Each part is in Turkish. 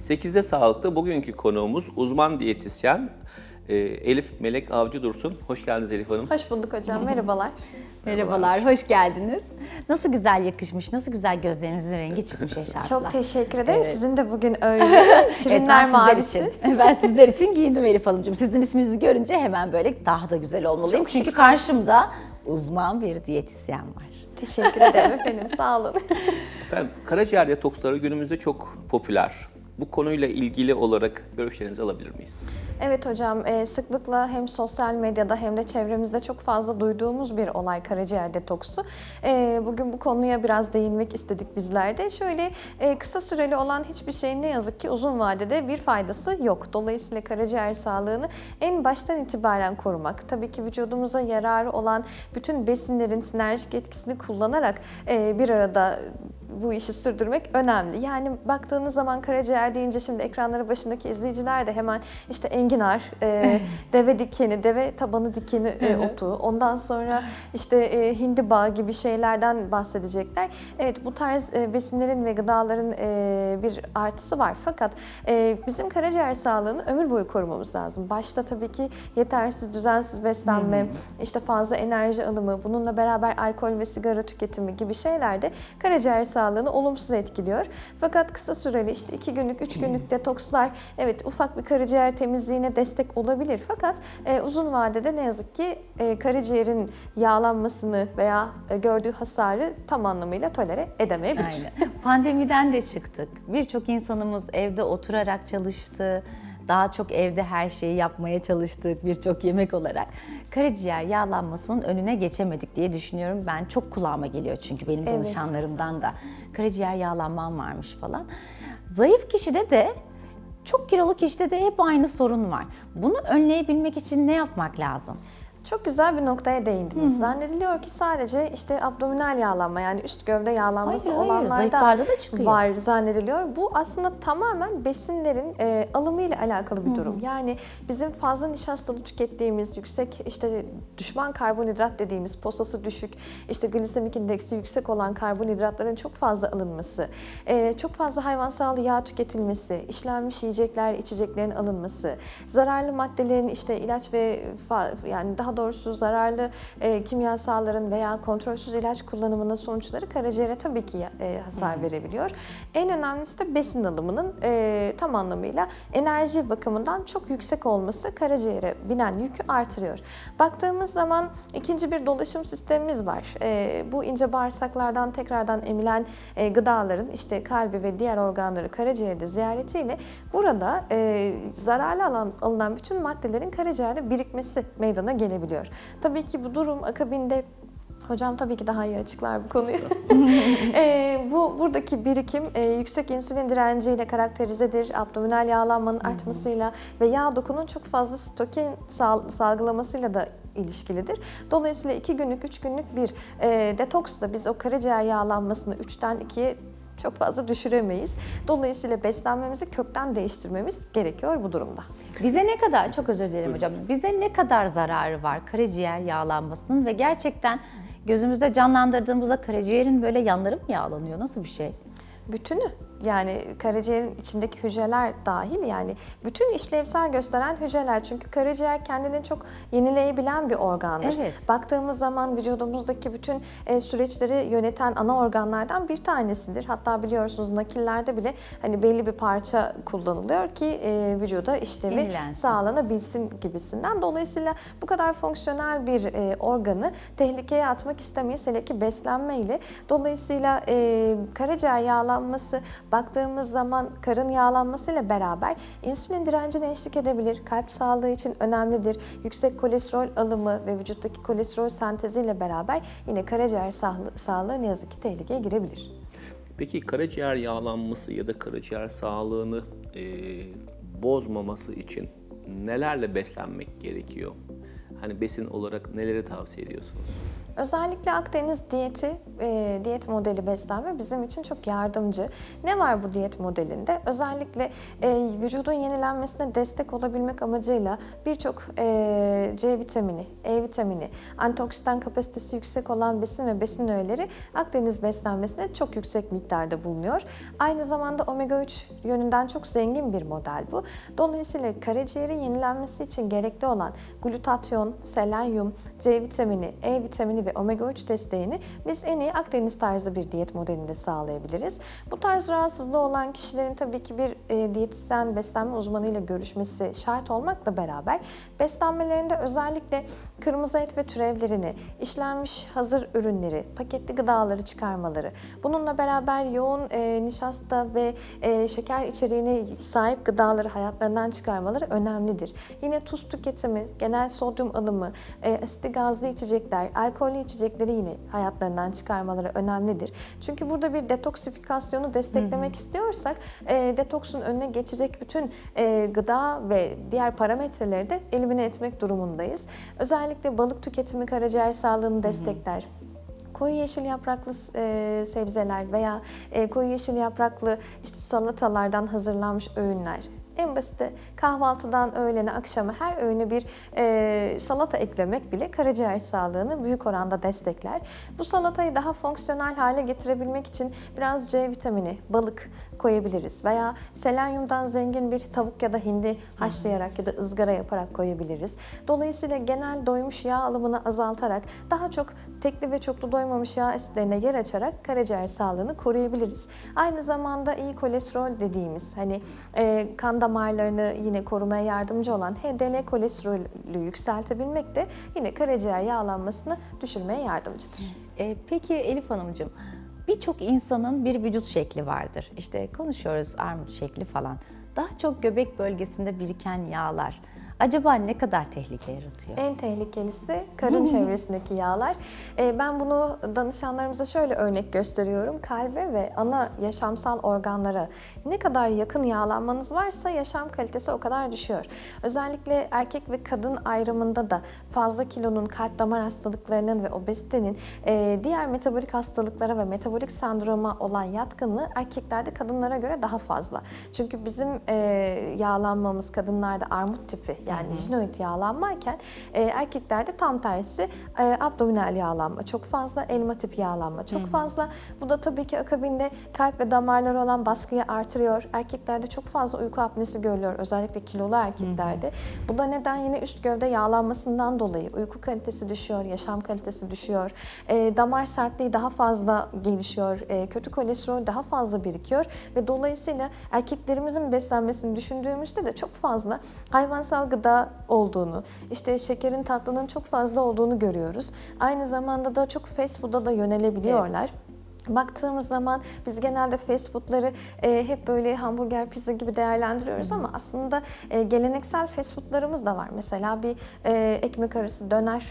8'de Sağlık'ta bugünkü konuğumuz uzman diyetisyen e, Elif Melek Avcı Dursun. Hoş geldiniz Elif Hanım. Hoş bulduk hocam. Merhabalar. Merhabalar, hoş geldiniz. Nasıl güzel yakışmış, nasıl güzel gözlerinizin rengi çıkmış eşarpla. Çok teşekkür ederim. Evet. Sizin de bugün öyle Evet, şirinler sizler mavisi. için, ben sizler için giyindim Elif Hanımcığım. Sizin isminizi görünce hemen böyle daha da güzel olmalıyım. Çok Çünkü karşımda uzman bir diyetisyen var. Teşekkür ederim efendim. Sağ olun. Efendim karaciğer detoksları günümüzde çok popüler. Bu konuyla ilgili olarak görüşlerinizi alabilir miyiz? Evet hocam, e, sıklıkla hem sosyal medyada hem de çevremizde çok fazla duyduğumuz bir olay karaciğer detoksu. E, Bugün bu konuya biraz değinmek istedik bizler de. Şöyle e, kısa süreli olan hiçbir şeyin ne yazık ki uzun vadede bir faydası yok. Dolayısıyla karaciğer sağlığını en baştan itibaren korumak, tabii ki vücudumuza yararı olan bütün besinlerin sinerjik etkisini kullanarak bir arada bu işi sürdürmek önemli. Yani baktığınız zaman karaciğer deyince şimdi ekranları başındaki izleyiciler de hemen işte enginar, e, deve dikeni, deve tabanı dikeni e, otu, ondan sonra işte e, hindiba gibi şeylerden bahsedecekler. Evet bu tarz e, besinlerin ve gıdaların e, bir artısı var. Fakat e, bizim karaciğer sağlığını ömür boyu korumamız lazım. Başta tabii ki yetersiz, düzensiz beslenme, işte fazla enerji alımı, bununla beraber alkol ve sigara tüketimi gibi şeyler de karaciğer sağlığını olumsuz etkiliyor. Fakat kısa süreli işte 2 günlük, 3 günlük detokslar evet ufak bir karaciğer temizliğine destek olabilir. Fakat e, uzun vadede ne yazık ki e, karaciğerin yağlanmasını veya e, gördüğü hasarı tam anlamıyla tolere edemeyebilir. Aynen. Pandemiden de çıktık. Birçok insanımız evde oturarak çalıştı. Daha çok evde her şeyi yapmaya çalıştık birçok yemek olarak. Karaciğer yağlanmasının önüne geçemedik diye düşünüyorum. Ben çok kulağıma geliyor çünkü benim Evet. danışanlarımdan da. Karaciğer yağlanmam varmış falan. Zayıf kişide de çok kilolu kişide de hep aynı sorun var. Bunu önleyebilmek için ne yapmak lazım? Çok güzel bir noktaya değindiniz. Zannediliyor ki sadece işte abdominal yağlanma yani üst gövde yağlanması Hayır, hayır, olanlarda zayıflarda da çıkıyor. var zannediliyor. Bu aslında tamamen besinlerin e, alımı ile alakalı bir durum. Yani bizim fazla nişastalı tükettiğimiz yüksek işte düşman karbonhidrat dediğimiz posası düşük, işte glisemik indeksi yüksek olan karbonhidratların çok fazla alınması, e, çok fazla hayvansal yağ tüketilmesi, işlenmiş yiyecekler, içeceklerin alınması, zararlı maddelerin işte ilaç ve yani daha doğrusu zararlı e, kimyasalların veya kontrolsüz ilaç kullanımının sonuçları karaciğere tabii ki e, hasar verebiliyor. En önemlisi de besin alımının e, tam anlamıyla enerji bakımından çok yüksek olması karaciğere binen yükü artırıyor. Baktığımız zaman ikinci bir dolaşım sistemimiz var. E, bu ince bağırsaklardan tekrardan emilen e, gıdaların işte kalbi ve diğer organları karaciğerde ziyaretiyle burada e, zararlı alan, alınan bütün maddelerin karaciğerde birikmesi meydana gelebiliyor. Tabii ki bu durum akabinde Hocam tabii ki daha iyi açıklar bu konuyu. E, bu buradaki birikim e, yüksek insülin direnciyle karakterizedir. Abdominal yağlanmanın artmasıyla ve yağ dokunun çok fazla stokin sal- salgılamasıyla da ilişkilidir. Dolayısıyla 2 günlük, 3 günlük bir e, detoksla biz o karaciğer yağlanmasını 3'ten 2'ye çok fazla düşüremeyiz. Dolayısıyla beslenmemizi kökten değiştirmemiz gerekiyor bu durumda. Bize ne kadar, çok özür dilerim hocam, bize ne kadar zararı var karaciğer yağlanmasının ve gerçekten gözümüzde canlandırdığımızda karaciğerin böyle yanları mı yağlanıyor? Nasıl bir şey? bütünü yani karaciğerin içindeki hücreler dahil yani bütün işlevsel gösteren hücreler çünkü karaciğer kendini çok yenileyebilen bir organdır. Evet. Baktığımız zaman vücudumuzdaki bütün e, süreçleri yöneten ana organlardan bir tanesidir. Hatta biliyorsunuz nakillerde bile hani belli bir parça kullanılıyor ki e, vücuda işlevi Yenilensin. sağlanabilsin gibisinden. Dolayısıyla bu kadar fonksiyonel bir e, organı tehlikeye atmak istemeyiz hele ki beslenmeyle. Dolayısıyla e, karaciğer yağlanması baktığımız zaman karın yağlanmasıyla beraber insülin direncine eşlik edebilir. Kalp sağlığı için önemlidir. Yüksek kolesterol alımı ve vücuttaki kolesterol senteziyle beraber yine karaciğer sağlığı, ne yazık ki tehlikeye girebilir. Peki karaciğer yağlanması ya da karaciğer sağlığını e, bozmaması için nelerle beslenmek gerekiyor? Hani besin olarak neleri tavsiye ediyorsunuz? Özellikle Akdeniz diyeti, e, diyet modeli beslenme bizim için çok yardımcı. Ne var bu diyet modelinde? Özellikle e, vücudun yenilenmesine destek olabilmek amacıyla birçok e, C vitamini, E vitamini, antioksidan kapasitesi yüksek olan besin ve besin öğeleri Akdeniz beslenmesinde çok yüksek miktarda bulunuyor. Aynı zamanda omega 3 yönünden çok zengin bir model bu. Dolayısıyla karaciğerin yenilenmesi için gerekli olan glutatyon, selenyum, C vitamini, E vitamini ve omega 3 desteğini biz en iyi Akdeniz tarzı bir diyet modelinde sağlayabiliriz. Bu tarz rahatsızlığı olan kişilerin tabii ki bir e, diyetisyen, beslenme uzmanıyla görüşmesi şart olmakla beraber beslenmelerinde özellikle kırmızı et ve türevlerini, işlenmiş hazır ürünleri, paketli gıdaları çıkarmaları, bununla beraber yoğun e, nişasta ve e, şeker içeriğine sahip gıdaları hayatlarından çıkarmaları önemlidir. Yine tuz tüketimi, genel sodyum alımı, e, asitli gazlı içecekler, alkollü içecekleri yine hayatlarından çıkarmaları önemlidir. Çünkü burada bir detoksifikasyonu desteklemek istiyorsak e, detoksun önüne geçecek bütün e, gıda ve diğer parametreleri de elimine etmek durumundayız. Özellikle balık tüketimi karaciğer sağlığını destekler. Koyu yeşil yapraklı e, sebzeler veya e, koyu yeşil yapraklı işte salatalardan hazırlanmış öğünler. En basiti kahvaltıdan öğlene akşama her öğüne bir e, salata eklemek bile karaciğer sağlığını büyük oranda destekler. Bu salatayı daha fonksiyonel hale getirebilmek için biraz C vitamini, balık koyabiliriz veya selenyumdan zengin bir tavuk ya da hindi haşlayarak ya da ızgara yaparak koyabiliriz. Dolayısıyla genel doymuş yağ alımını azaltarak daha çok tekli ve çoklu doymamış yağ asitlerine yer açarak karaciğer sağlığını koruyabiliriz. Aynı zamanda iyi kolesterol dediğimiz hani e, kan damarlarını yine korumaya yardımcı olan HDL kolesterolü yükseltebilmek de yine karaciğer yağlanmasını düşürmeye yardımcıdır. E, peki Elif Hanımcığım, birçok insanın bir vücut şekli vardır. İşte konuşuyoruz armut şekli falan. Daha çok göbek bölgesinde biriken yağlar acaba ne kadar tehlike yaratıyor? En tehlikelisi karın çevresindeki yağlar. Ee, Ben bunu danışanlarımıza şöyle örnek gösteriyorum. Kalbe ve ana yaşamsal organlara ne kadar yakın yağlanmanız varsa yaşam kalitesi o kadar düşüyor. Özellikle erkek ve kadın ayrımında da fazla kilonun, kalp damar hastalıklarının ve obezitenin e, diğer metabolik hastalıklara ve metabolik sendroma olan yatkınlığı erkeklerde kadınlara göre daha fazla. Çünkü bizim e, yağlanmamız kadınlarda armut tipi yani jinoid yağlanmayken e, erkeklerde tam tersi e, abdominal yağlanma çok fazla, elma tipi yağlanma çok fazla. Bu da tabii ki akabinde kalp ve damarlara olan baskıyı artırıyor. Erkeklerde çok fazla uyku apnesi görülüyor özellikle kilolu erkeklerde. Bu da neden yine üst gövde yağlanmasından dolayı uyku kalitesi düşüyor, yaşam kalitesi düşüyor. E, damar sertliği daha fazla gelişiyor, e, kötü kolesterol daha fazla birikiyor ve dolayısıyla erkeklerimizin beslenmesini düşündüğümüzde de çok fazla hayvansal gıda olduğunu, işte şekerin tatlının çok fazla olduğunu görüyoruz. Aynı zamanda da çok fast food'a da yönelebiliyorlar. Baktığımız zaman biz genelde fast food'ları e, hep böyle hamburger, pizza gibi değerlendiriyoruz ama aslında e, geleneksel fast food'larımız da var. Mesela bir e, ekmek arası döner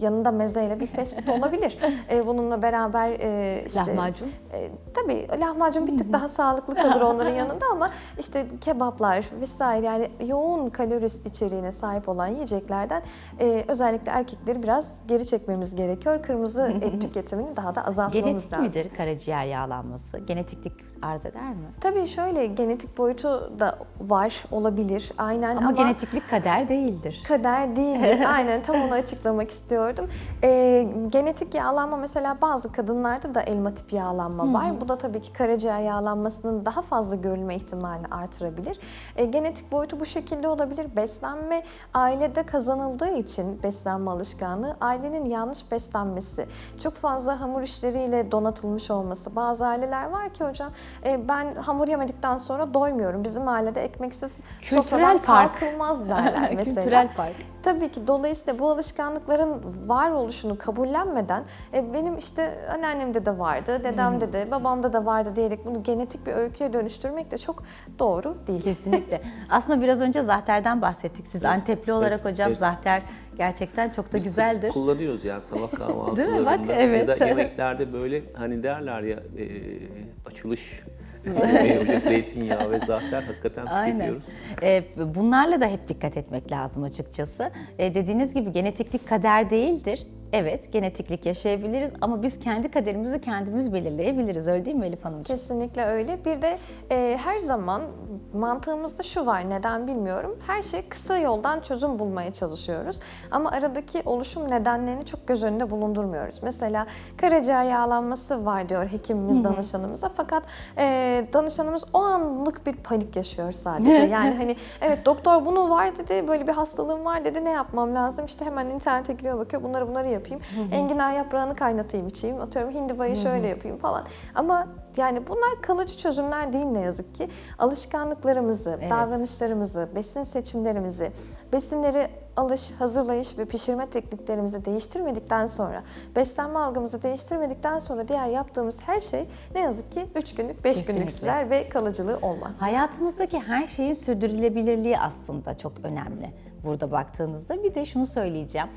yanında mezeyle bir fast food olabilir. E, bununla beraber e, işte Lahmacun. e, tabii lahmacun bir tık daha sağlıklı kalır onların yanında ama işte kebaplar vesaire yani yoğun kalori içeriğine sahip olan yiyeceklerden e, özellikle erkekleri biraz geri çekmemiz gerekiyor. Kırmızı et tüketimini daha da azaltmamız Genetik lazım. midir karaciğer yağlanması? Genetiklik arz eder mi? Tabii şöyle genetik boyutu da var olabilir aynen Ama, ama, genetiklik kader değildir. kader değil. Aynen tam onu açıklamak istiyordum. Ee, genetik yağlanma mesela bazı kadınlarda da elma tip yağlanma var. Bu da tabii ki karaciğer yağlanmasının daha fazla görülme ihtimalini artırabilir. Ee, genetik boyutu bu şekilde olabilir. Beslenme ailede kazanıldığı için beslenme alışkanlığı ailenin yanlış beslenmesi, çok fazla hamur işleriyle donatılmış olması. Bazı aileler var ki hocam e, ben hamur yemedikten sonra doymuyorum. Bizim ailede ekmeksiz Kültürel sofradan fark. kalkılmaz derler mesela. Kültürel fark. Tabii ki dolayısıyla bu alışkanlıkların var oluşunu kabullenmeden e, benim işte anneannemde de vardı, dedemde de, babamda da vardı diyerek bunu genetik bir öyküye dönüştürmek de çok doğru değil. Kesinlikle. Aslında biraz önce zahterden bahsettik. Siz Antepli olarak evet, hocam evet. zahter gerçekten çok da Biz güzeldir. kullanıyoruz yani sabah Değil mi? Bak, kahvaltılarında evet. ya da yemeklerde böyle hani derler ya e, açılış Meyve, zeytinyağı ve zahter hakikaten Aynen. tüketiyoruz. Ee, bunlarla da hep dikkat etmek lazım açıkçası. Ee, dediğiniz gibi genetiklik kader değildir. Evet, genetiklik yaşayabiliriz ama biz kendi kaderimizi kendimiz belirleyebiliriz. Öyle değil mi Elif Hanımcığım? Kesinlikle öyle. Bir de e, her zaman mantığımızda şu var, neden bilmiyorum. Her şey kısa yoldan çözüm bulmaya çalışıyoruz. Ama aradaki oluşum nedenlerini çok göz önünde bulundurmuyoruz. Mesela karaciğer yağlanması var diyor hekimimiz danışanımıza. Fakat e, danışanımız o anlık bir panik yaşıyor sadece. Yani hani evet doktor bunu var dedi, böyle bir hastalığım var dedi, ne yapmam lazım? İşte hemen internete giriyor bakıyor, bunları bunları yapayım. Enginar yaprağını kaynatayım içeyim, atıyorum hindibayı şöyle yapayım falan. Ama yani bunlar kalıcı çözümler değil ne yazık ki. Alışkanlıklarımızı, Evet. davranışlarımızı, besin seçimlerimizi, besinleri alış, hazırlayış ve pişirme tekniklerimizi değiştirmedikten sonra, beslenme algımızı değiştirmedikten sonra diğer yaptığımız her şey ne yazık ki 3 günlük, 5 günlük sürer ve kalıcılığı olmaz. Hayatımızdaki her şeyin sürdürülebilirliği aslında çok önemli burada baktığınızda. Bir de şunu söyleyeceğim.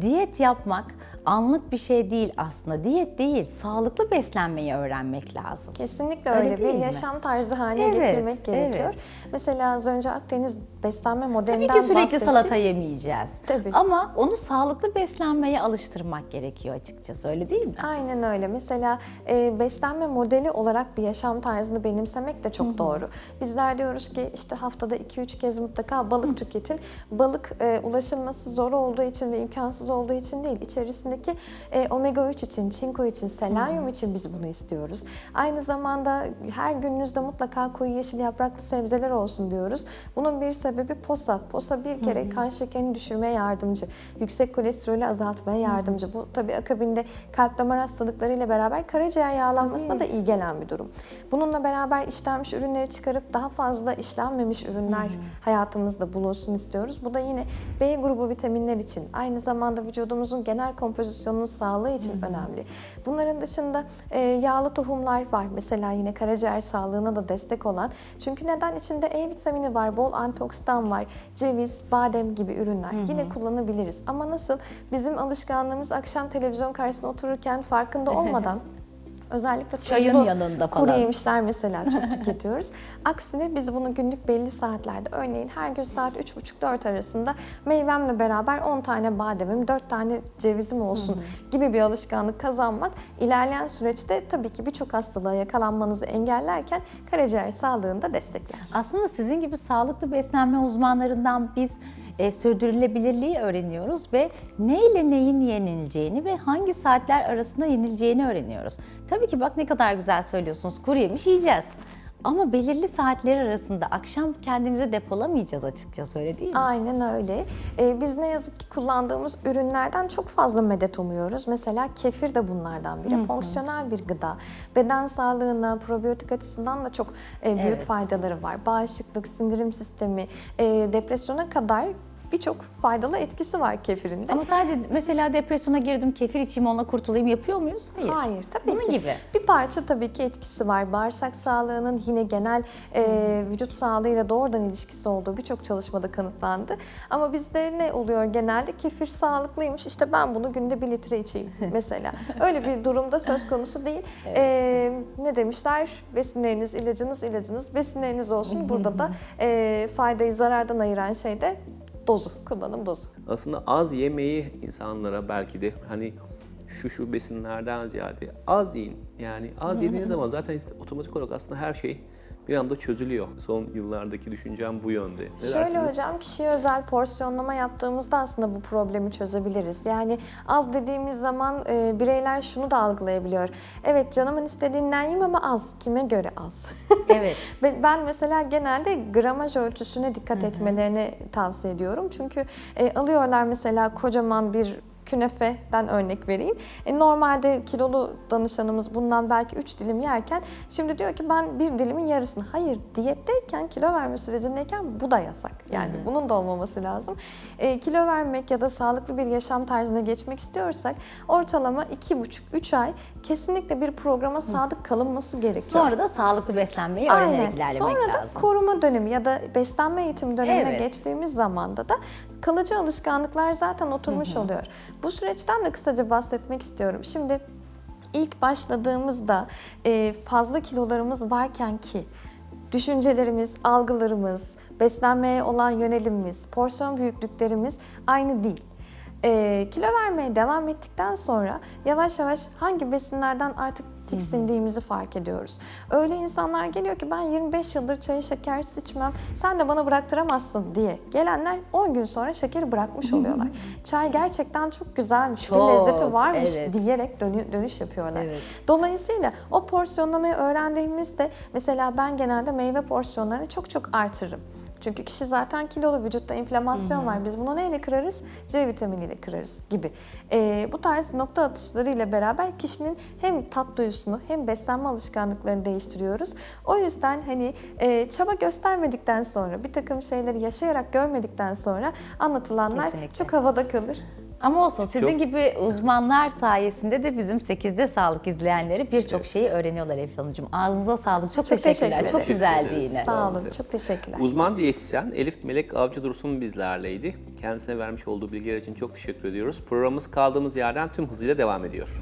Diyet yapmak anlık bir şey değil aslında. Diyet değil, sağlıklı beslenmeyi öğrenmek lazım. Kesinlikle Öyle öyle, bir mi? yaşam tarzı haline Evet, getirmek gerekiyor. evet. Mesela az önce Akdeniz beslenme modelinden Tabii ki sürekli bahsettik. salata yemeyeceğiz. Tabii. Ama onu sağlıklı beslenmeye alıştırmak gerekiyor açıkçası. Öyle değil mi? Aynen öyle. Mesela e, beslenme modeli olarak bir yaşam tarzını benimsemek de çok doğru. Bizler diyoruz ki işte haftada 2-3 kez mutlaka balık tüketin. Balık e, ulaşılması zor olduğu için ve imkansız olduğu için değil. İçerisindeki e, omega 3 için, çinko için, selenyum için biz bunu istiyoruz. Aynı zamanda her gününüzde mutlaka koyu yeşil yapraklı sebzeler olsun diyoruz. Bunun bir sebebi posa. Posa bir kere kan şekerini düşürmeye yardımcı. Yüksek kolesterolü azaltmaya yardımcı. Bu tabii akabinde kalp damar hastalıklarıyla beraber karaciğer yağlanmasına da iyi gelen bir durum. Bununla beraber işlenmiş ürünleri çıkarıp daha fazla işlenmemiş ürünler hayatımızda bulunsun istiyoruz. Bu da yine B grubu vitaminler için, aynı zamanda vücudumuzun genel kompozisyonunun sağlığı için önemli. Bunların dışında e, yağlı tohumlar var. Mesela yine karaciğer sağlığına da destek olan. Çünkü neden? içinde E vitamini var, bol antioksidan var, ceviz, badem gibi ürünler. Yine kullanabiliriz. Ama nasıl? Bizim alışkanlığımız akşam televizyon karşısında otururken farkında olmadan Özellikle Çayın yanında kuru falan. yemişler mesela çok tüketiyoruz. Aksine biz bunu günlük belli saatlerde örneğin her gün saat 3.30-4 arasında meyvemle beraber 10 tane bademim, 4 tane cevizim olsun gibi bir alışkanlık kazanmak ilerleyen süreçte tabii ki birçok hastalığa yakalanmanızı engellerken karaciğer sağlığını da destekler. Aslında sizin gibi sağlıklı beslenme uzmanlarından biz e, sürdürülebilirliği öğreniyoruz ve ne ile neyin yenileceğini ve hangi saatler arasında yenileceğini öğreniyoruz. Tabii ki bak ne kadar güzel söylüyorsunuz. Kuru yemiş yiyeceğiz. Ama belirli saatler arasında akşam kendimizi depolamayacağız açıkçası öyle değil mi? Aynen öyle. Ee, biz ne yazık ki kullandığımız ürünlerden çok fazla medet umuyoruz. Mesela kefir de bunlardan biri. Fonksiyonel bir gıda. Beden sağlığına, probiyotik açısından da çok e, büyük Evet. faydaları var. Bağışıklık, sindirim sistemi, e, depresyona kadar birçok faydalı etkisi var kefirin de. Ama sadece mesela depresyona girdim kefir içeyim onunla kurtulayım yapıyor muyuz? Hayır. Hayır tabii Bunun ki. gibi. Bir parça tabii ki etkisi var. Bağırsak sağlığının yine genel e, vücut sağlığıyla doğrudan ilişkisi olduğu birçok çalışmada kanıtlandı. Ama bizde ne oluyor genelde? Kefir sağlıklıymış. İşte ben bunu günde bir litre içeyim mesela. Öyle bir durumda söz konusu değil. E, ne demişler? Besinleriniz ilacınız, ilacınız besinleriniz olsun. Burada da e, faydayı zarardan ayıran şey de dozu, kullanım dozu. Aslında az yemeği insanlara belki de hani şu şu besinlerden ziyade az yiyin. Yani az yediğiniz zaman zaten otomatik olarak aslında her şey bir anda çözülüyor. Son yıllardaki düşüncem bu yönde. Ne Şöyle dersiniz? hocam kişiye özel porsiyonlama yaptığımızda aslında bu problemi çözebiliriz. Yani az dediğimiz zaman e, bireyler şunu da algılayabiliyor. Evet canımın istediğinden yiyeyim ama az. Kime göre az? Evet. Ve Ben mesela genelde gramaj ölçüsüne dikkat etmelerini tavsiye ediyorum. Çünkü e, alıyorlar mesela kocaman bir künefeden örnek vereyim. E, normalde kilolu danışanımız bundan belki 3 dilim yerken şimdi diyor ki ben bir dilimin yarısını. Hayır diyetteyken kilo verme sürecindeyken bu da yasak. Yani bunun da olmaması lazım. E, kilo vermek ya da sağlıklı bir yaşam tarzına geçmek istiyorsak ortalama 2,5-3 ay kesinlikle bir programa sadık kalınması gerekiyor. Sonra da sağlıklı beslenmeyi öğrenerek ilerlemek Sonra da lazım. koruma dönemi ya da beslenme eğitimi dönemine Evet. geçtiğimiz zamanda da kalıcı alışkanlıklar zaten oturmuş oluyor. Bu süreçten de kısaca bahsetmek istiyorum. Şimdi ilk başladığımızda e, fazla kilolarımız varken ki düşüncelerimiz, algılarımız, beslenmeye olan yönelimimiz, porsiyon büyüklüklerimiz aynı değil. E, kilo vermeye devam ettikten sonra yavaş yavaş hangi besinlerden artık tiksindiğimizi fark ediyoruz. Öyle insanlar geliyor ki ben 25 yıldır çayı şekersiz içmem, sen de bana bıraktıramazsın diye gelenler 10 gün sonra şekeri bırakmış oluyorlar. Çay gerçekten çok güzelmiş, bir Çok, lezzeti varmış evet. diyerek dönü- dönüş yapıyorlar. Evet. Dolayısıyla o porsiyonlamayı öğrendiğimizde mesela ben genelde meyve porsiyonlarını çok çok artırırım. Çünkü kişi zaten kilolu vücutta inflamasyon var. Biz bunu neyle kırarız? C vitaminiyle kırarız gibi. Ee, bu tarz nokta atışlarıyla beraber kişinin hem tat duyusunu hem beslenme alışkanlıklarını değiştiriyoruz. O yüzden hani e, çaba göstermedikten sonra bir takım şeyleri yaşayarak görmedikten sonra anlatılanlar Kesinlikle. çok havada kalır. Ama olsun sizin Çok- gibi uzmanlar sayesinde de bizim 8'de sağlık izleyenleri birçok şeyi öğreniyorlar Elif Hanımcığım. Ağzınıza sağlık. Çok, Çok teşekkürler. teşekkür Çok güzeldi yine. Sağ olun. Çok teşekkürler. Uzman diyetisyen Elif Melek Avcı Dursun bizlerleydi. Kendisine vermiş olduğu bilgiler için çok teşekkür ediyoruz. Programımız kaldığımız yerden tüm hızıyla devam ediyor.